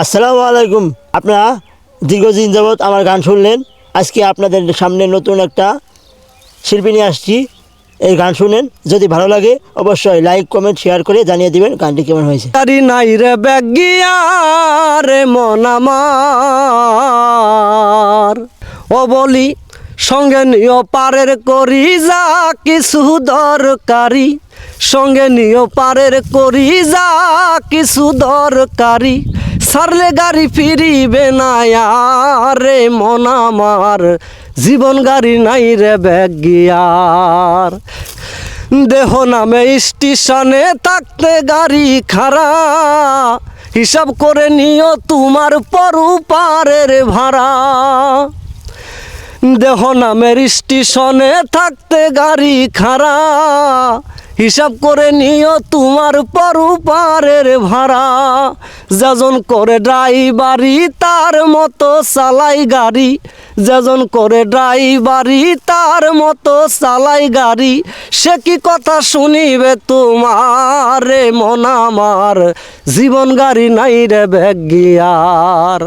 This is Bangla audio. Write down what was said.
আসসালামু আলাইকুম। আপনারা দীর্ঘদিন যাবৎ আমার গান শুনলেন। আজকে আপনাদের সামনে নতুন একটা শিল্পী নিয়ে আসছি। এই গান শুনেন, যদি ভালো লাগে অবশ্যই লাইক, কমেন্ট, শেয়ার করে জানিয়ে দিবেন গানটি কেমন হয়েছে। তারি নাই রে ব্যাগিয়া রে মন আমার। ও বলি, সঙ্গে নিও পারের করি, যা কিছু দরকারি। সঙ্গে নিও পারের করি, যা কিছু দরকারি। সারলে গাড়ি ফিরিবে না রে মন আমার। জীবন গাড়ি নাই রে ব্যাগ গিয়ার দেহ নামে স্টেশনে থাকতে গাড়ি খারা হিসাব করে নিও তোমার পরু পারের ভাড়া। দেহ নামের স্টেশনে থাকতে গাড়ি খারা হিসাব করে নিও তোমার পরু পারের ভাড়া। যেজন করে ড্রাইভারি তার মতো চালাই গাড়ি। যেজন করে ড্রাইভারি তার মতো চালাই গাড়ি। সে কি কথা শুনিবে তোমার রে মন আমার। জীবন গাড়ি নাই রে ব্যাগিয়ার